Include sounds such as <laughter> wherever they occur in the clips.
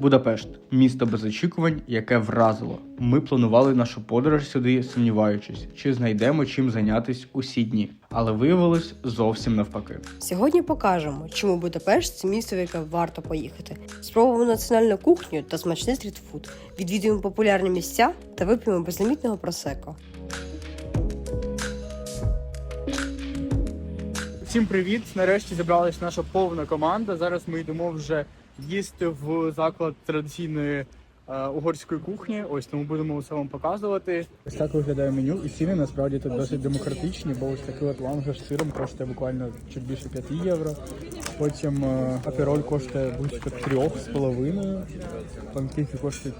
Будапешт місто без очікувань, яке вразило. Ми планували нашу подорож сюди, сумніваючись, чи знайдемо чим зайнятись усі дні. Але виявилось зовсім навпаки. Сьогодні покажемо, чому Будапешт це місто, в яке варто поїхати. Спробуємо національну кухню та смачний стрітфуд. Відвідуємо популярні місця та вип'ємо безлімітного просеко. Всім привіт! Нарешті зібралась наша повна команда. Зараз ми йдемо вже їсти в заклад традиційної е, угорської кухні. Ось тому будемо усе вам показувати. Ось так виглядає меню, і ціни насправді тут досить демократичні, бо ось такий от лангаш з сиром коштує буквально чуть більше 5 євро. Потім е, апероль коштує близько 3,5. Панкейки коштують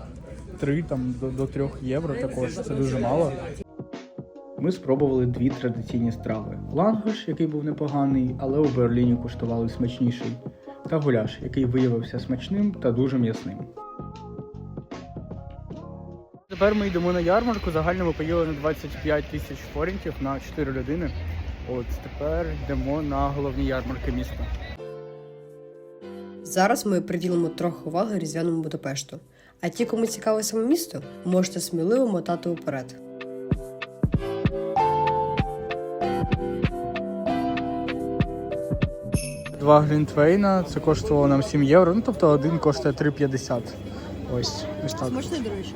3 там, до, до 3 євро також. Це дуже мало. Ми спробували дві традиційні страви: лангош, який був непоганий, але у Берліні куштували смачніший, та гуляш, який виявився смачним та дуже м'ясним. Тепер ми йдемо на ярмарку. Загально ми поїли на 25 тисяч форінтів на 4 людини. От тепер йдемо на головні ярмарки міста. Зараз ми приділимо трохи уваги різдвяному Будапешту. А ті, кому цікаве саме місто, можете сміливо мотати уперед. Два глінтвейна, це коштувало нам 7 євро. Ну тобто один коштує 3,50. Ось, ось так. до речі.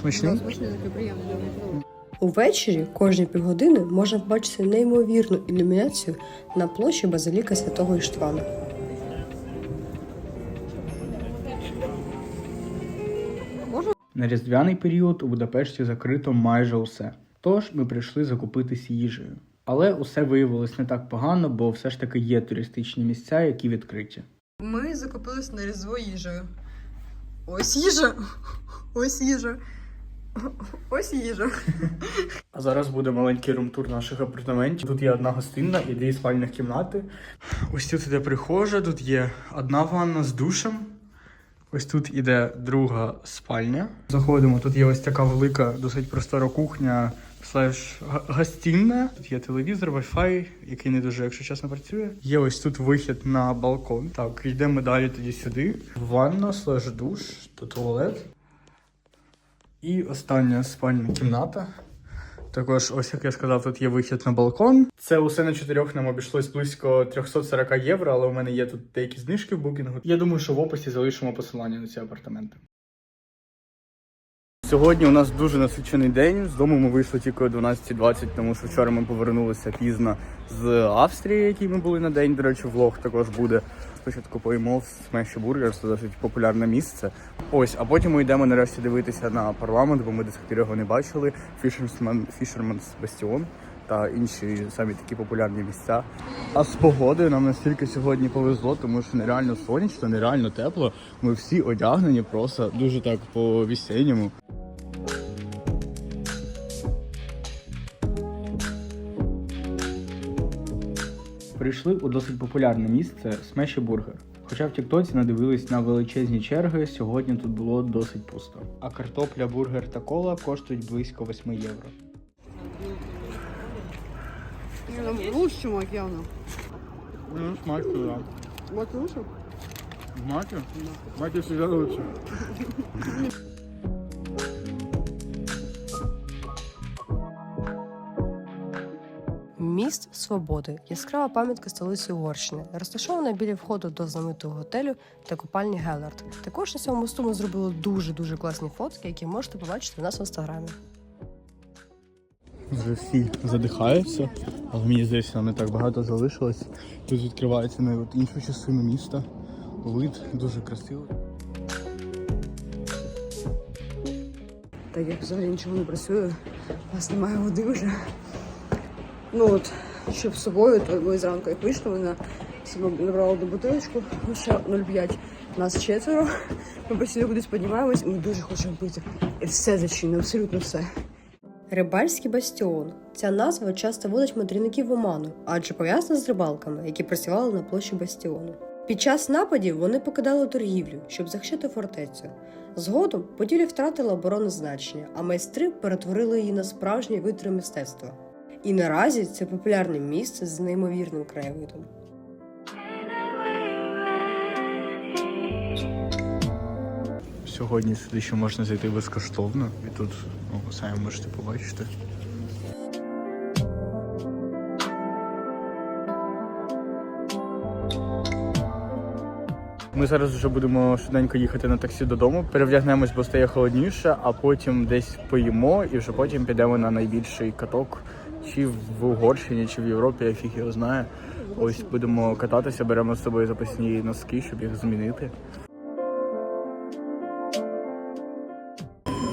Смачний? Смачний, такий приємний. Увечері кожні півгодини можна побачити неймовірну ілюмінацію на площі Базиліка Святого Іштвана. На різдвяний період у Будапешті закрито майже усе. Тож ми прийшли закупитись їжею. Але усе виявилось не так погано, бо все ж таки є туристичні місця, які відкриті. Ми закупились на різдво їжею. Ось їжа. Ось їжа. Ось їжа. А зараз буде маленький румтур наших апартаментів. Тут є одна гостинна і дві спальних кімнати. Ось тут іде прихожа, тут є одна ванна з душем. Ось тут іде друга спальня. Заходимо, тут є ось така велика, досить простора кухня, слеш гостинна. Тут є телевізор, Wi-Fi, який не дуже, якщо чесно, працює. Є ось тут вихід на балкон. Так, йдемо далі тоді сюди. Ванна, слеш душ, тут туалет. І остання спальна кімната. Також, ось як я сказав, тут є вихід на балкон. Це усе на чотирьох нам обійшлось близько 340 євро, але у мене є тут деякі знижки в букінгу. Я думаю, що в описі залишимо посилання на ці апартаменти. Сьогодні у нас дуже насичений день. З дому ми вийшли тільки о 12.20, тому що вчора ми повернулися пізно з Австрії, якій ми були на день. До речі, влог також буде. Спочатку поїмо в Смеші Бургер, це досить популярне місце. Ось, а потім ми йдемо нарешті дивитися на парламент, бо ми до сих пір його не бачили. Fisherman's Bastion та інші самі такі популярні місця. А з погодою нам настільки сьогодні повезло, тому що нереально сонячно, нереально тепло. Ми всі одягнені просто дуже так по весенньому. Прийшли у досить популярне місце Смеші Бургер. Хоча в Тіктоці надивились на величезні черги, сьогодні тут було досить пусто. А картопля, бургер та кола коштують близько 8 євро. Лучше мак явно. Ну, смачно, да. Мак лучше? Маки? Маки всегда лучше. <laughs> Міст Свободи яскрава пам'ятка столиці Угорщини, розташована біля входу до знаменитого готелю та купальні Гелард. Також на цьому мосту ми зробили дуже дуже класні фотки, які можете побачити у нас в інстаграмі. Вже всі задихаються, але мені здається, нам не так багато залишилось. Тут відкривається на іншу частину міста. Вид дуже красивий. Так як взагалі нічого не працює, у нас немає води вже. Ну от, щоб з собою, то ми зранку як вийшли, вона собі набрала одну бутилочку, лише 0,5. Нас четверо. Ми постійно кудись піднімаємось, ми дуже хочемо пити. І все зачинено, абсолютно все. Рибальський бастіон. Ця назва часто водить мандрівників в оману, адже пов'язана з рибалками, які працювали на площі бастіону. Під час нападів вони покидали торгівлю, щоб захищати фортецю. Згодом будівля втратила оборонне значення, а майстри перетворили її на справжній витвір мистецтва. І наразі це популярне місце з неймовірним краєвидом. Сьогодні сюди ще можна зайти безкоштовно. І тут ну, самі можете побачити. Ми зараз вже будемо швиденько їхати на таксі додому. Перевдягнемось, бо стає холодніше, а потім десь поїмо і вже потім підемо на найбільший каток. Чи в Угорщині, чи в Європі, я фіг його знає. Ось будемо кататися, беремо з собою запасні носки, щоб їх змінити.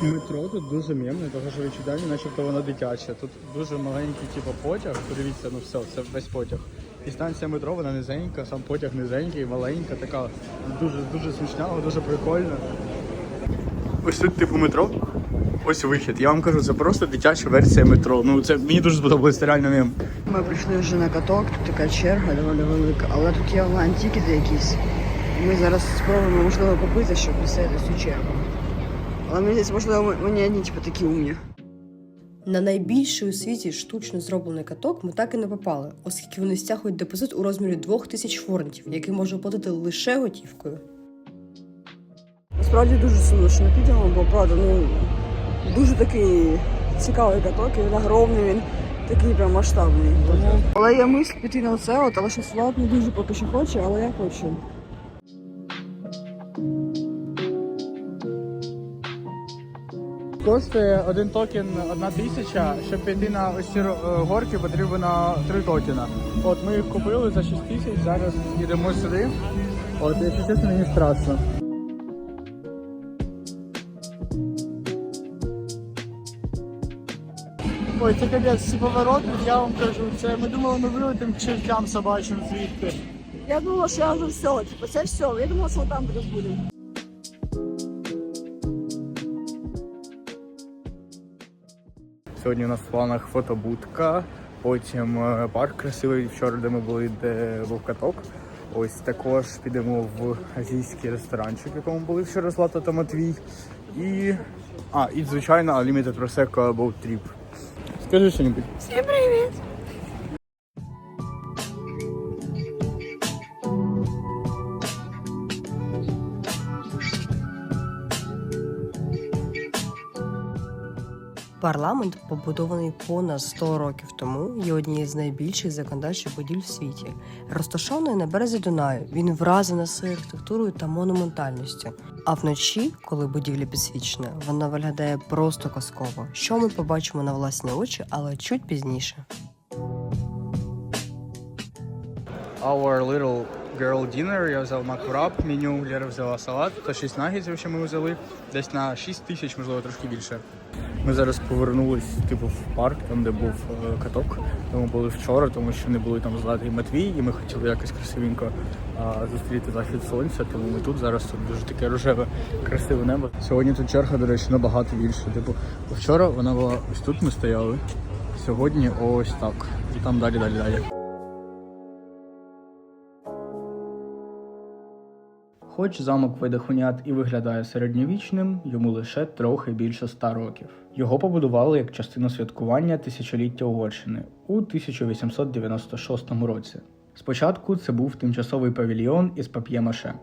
Метро тут дуже м'ємне, тому що відчування, начебто воно дитяче. Тут дуже маленький, типу, потяг. Подивіться, ну все, це весь потяг. І станція метро, вона низенька, сам потяг низенький, маленька, така дуже дуже смішна, дуже прикольна. Ось тут типу метро. Ось вихід. Я вам кажу, це просто дитяча версія метро. Ну це мені дуже сподобалось, реально мем. Ми прийшли вже на каток, тут така черга доволі велика, але тут є онлайн-тікети якісь. Ми зараз спробуємо, можливо, купити, щоб відстояти цю чергу. Але мені здається, можливо, мені одні типу, такі умні. На найбільший у світі штучно зроблений каток ми так і не попали, оскільки вони стягують депозит у розмірі 2000 форнтів, який можна оплатити лише готівкою. Насправді дуже сумно, що не підемо, бо правда, ну дуже такий цікавий каток, і він огромний, він такий прям масштабний. Тому... Але є мисль піти на це, от, але щось Влад не дуже поки що хоче, але я хочу. Коштує один токен одна тисяча. Щоб піти на ось ці е, горки, потрібно три токена. От ми їх купили за 6 тисяч, зараз їдемо сюди. От, якщо чесно, мені страшно. Ой, це капець, ці повороти, я вам кажу, це ми думали, ми вилетимо чертям собачим звідти. Я думала, що я вже все, типу, це все. Я думала, що там буде буде. Сьогодні у нас в планах фотобудка, потім е, парк красивий вчора, де ми були, де був каток. Ось також підемо в азійський ресторанчик, в якому були вчора Злата та Матвій. І. А, і звичайно, Unlimited Prosecco Boat Trip. Скажи что-нибудь. Всем привіт! Парламент, побудований понад 100 років тому, є однією з найбільших законодавчих будівель в світі. Розташований на березі Дунаю, він вразений своєю архітектурою та монументальністю. А вночі, коли будівля підсвічена, вона виглядає просто казково, що ми побачимо на власні очі, але чуть пізніше. Our little girl dinner. Я взяв макураб, меню, Лера взяла салат та 6 нагідзів, що ми взяли. Десь на 6 тисяч, можливо, трошки більше. Ми зараз повернулись типу в парк, там де був е, каток. Тому були вчора, тому що не були там Злата і Матвій, і ми хотіли якось красивенько а, зустріти захід сонця. Тому ми тут зараз тут дуже таке рожеве, красиве небо. Сьогодні тут черга, до речі, набагато більше. Типу, вчора вона була ось тут. Ми стояли. Сьогодні ось так. І там далі, далі, далі. Хоч замок Ведехунят і виглядає середньовічним, йому лише трохи більше ста років. Його побудували як частину святкування тисячоліття Угорщини у 1896 році. Спочатку це був тимчасовий павільйон із пап'є-маше,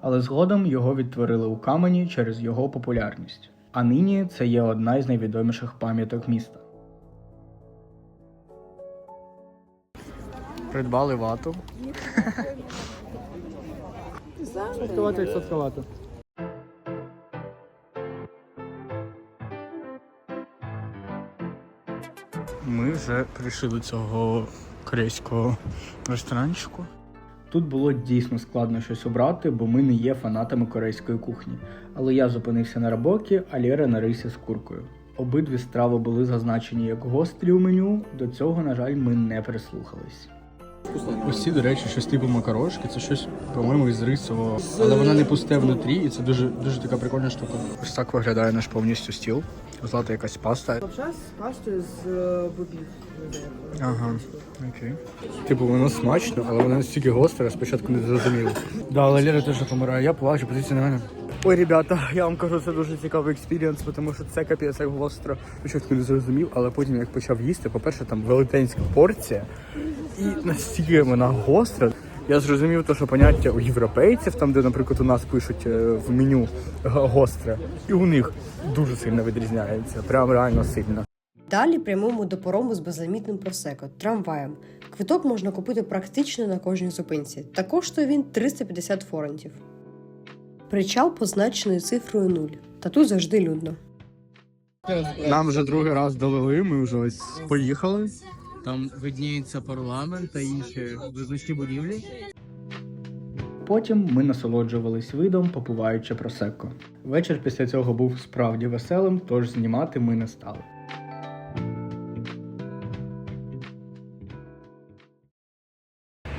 але згодом його відтворили у камені через його популярність. А нині це є одна із найвідоміших пам'яток міста. Придбали вату. <laughs> Сладковато як сладковато. Ми вже прийшли до цього корейського ресторанчику. Тут було дійсно складно щось обрати, бо ми не є фанатами корейської кухні. Але я зупинився на рабокі, а Лєра на рисі з куркою. Обидві страви були зазначені як гострі у меню. До цього, на жаль, ми не прислухались. Ось ці, до речі, щось типу макарошки, це щось, по-моєму, із рисового. Але вона не пусте внутрі, і це дуже, дуже така прикольна штука. Ось так виглядає наш повністю стіл. Злата якась паста. Лапша з пастою з бобів. Ага, окей. Типу, воно смачно, але воно настільки гостре, спочатку не зрозуміло. Да, але Лера теж помирає, я плачу, подивіться на мене. Ой, ребята, я вам кажу, це дуже цікавий експірієнс, тому що це капець як гостро. Спочатку не зрозумів, але потім як почав їсти, по-перше, там велетенська порція, і настільки вона гостра. Я зрозумів, то, що поняття у європейців, там, де, наприклад, у нас пишуть е, в меню гостре, і у них дуже сильно відрізняється. Прям реально сильно. Далі прямуємо до порому з безлімітним просеко трамваєм. Квиток можна купити практично на кожній зупинці, та коштує він 350 форентів. Причал позначений цифрою 0, та тут завжди людно. Нам вже другий раз довели, ми вже ось поїхали. Там видніється парламент та інші визначні будівлі. Потім ми насолоджувались видом, попиваючи просекко. Вечір після цього був справді веселим, тож знімати ми не стали.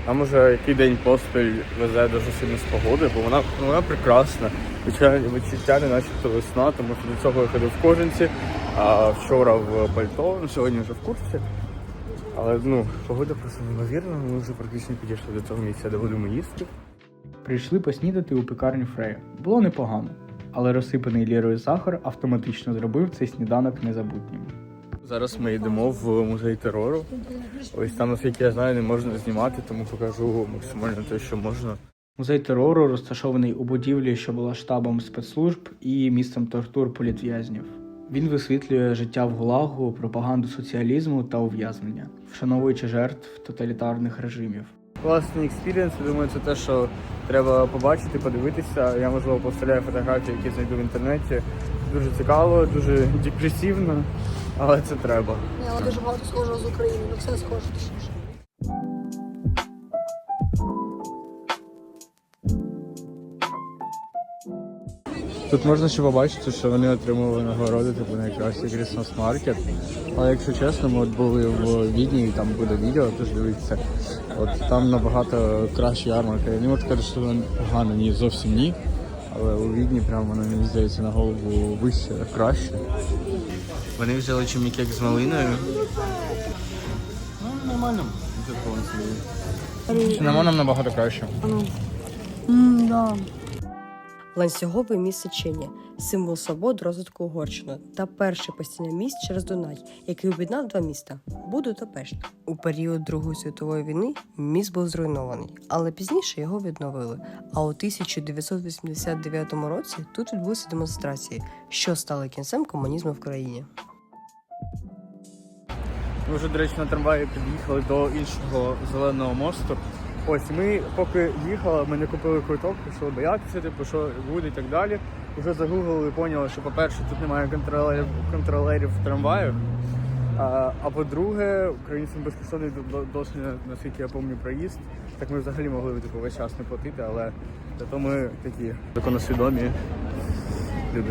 Нам уже який день поспіль везе дуже сильно з погоди, бо вона, ну, вона прекрасна. Відчуття, не начебто весна, тому що до цього я ходив в кожанці, а вчора в пальто, сьогодні вже в куртці. Але ну, погода просто неймовірна, ми вже практично підійшли до того місця, де будемо їсти. Прийшли поснідати у пекарню Фрея. Було непогано, але розсипаний лірою сахар автоматично зробив цей сніданок незабутнім. Зараз ми йдемо в музей терору. Ось там, наскільки я знаю, не можна знімати, тому покажу максимально те, що можна. Музей терору розташований у будівлі, що була штабом спецслужб і місцем тортур політв'язнів. Він висвітлює життя в ГУЛАГу, пропаганду соціалізму та ув'язнення, вшановуючи жертв тоталітарних режимів. Класний експірієнс, думаю, це те, що треба побачити, подивитися. Я можливо поставляю фотографії, які знайду в інтернеті. Дуже цікаво, дуже депресивно, але це треба. Але дуже багато схожого з України, ну все схоже точніше. Тут можна ще побачити, що вони отримували нагороди, типу найкращий Christmas Market. Але якщо чесно, ми от були в Відні, і там буде відео, тож дивіться. От там набагато краща ярмарка. Я не можу сказати, що вона погана, ні, зовсім ні. Але у Відні прям вона мені здається на голову вище, краще. Вони взяли чимікек з малиною. Ну, нормально. Цинамоном набагато краще. Ланцюгове місце Ченя – символ свобод розвитку Угорщини та перший постійний міст через Дунай, який об'єднав два міста Буду та Пешт. У період Другої світової війни міст був зруйнований, але пізніше його відновили. А у 1989 році тут відбулися демонстрації, що стали кінцем комунізму в країні. Ми вже, до речі, на трамваї під'їхали до іншого зеленого мосту. Ось ми поки їхали, ми не купили квиток, пішли боятися, типу, що буде і так далі. Уже загуглили і поняли, що по-перше, тут немає контролерів, контролерів в трамваю. А, а по-друге, українцям безкоштовний до- до- досі, наскільки я пам'ятаю, проїзд. Так ми взагалі могли типу, весь час не платити, але зато ми такі законосвідомі люди.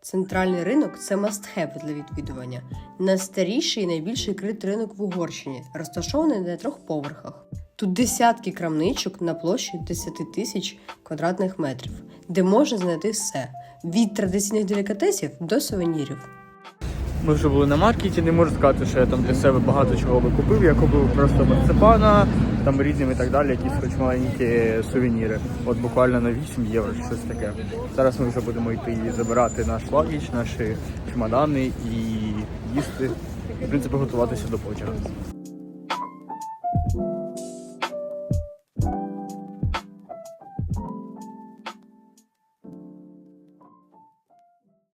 Центральний ринок це must-have для відвідування. Найстаріший і найбільший критий ринок в Угорщині, розташований на трьох поверхах. Тут десятки крамничок на площі 10 тисяч квадратних метрів, де можна знайти все від традиційних делікатесів до сувенірів. Ми вже були на маркеті, не можу сказати, що я там для себе багато чого би купив. Я купив просто марципана, там різним і так далі, якісь хоч маленькі сувеніри. От буквально на 8 євро, щось таке. Зараз ми вже будемо йти і забирати наш лагіч, наші чемодани і їсти. В принципі, готуватися до потягу.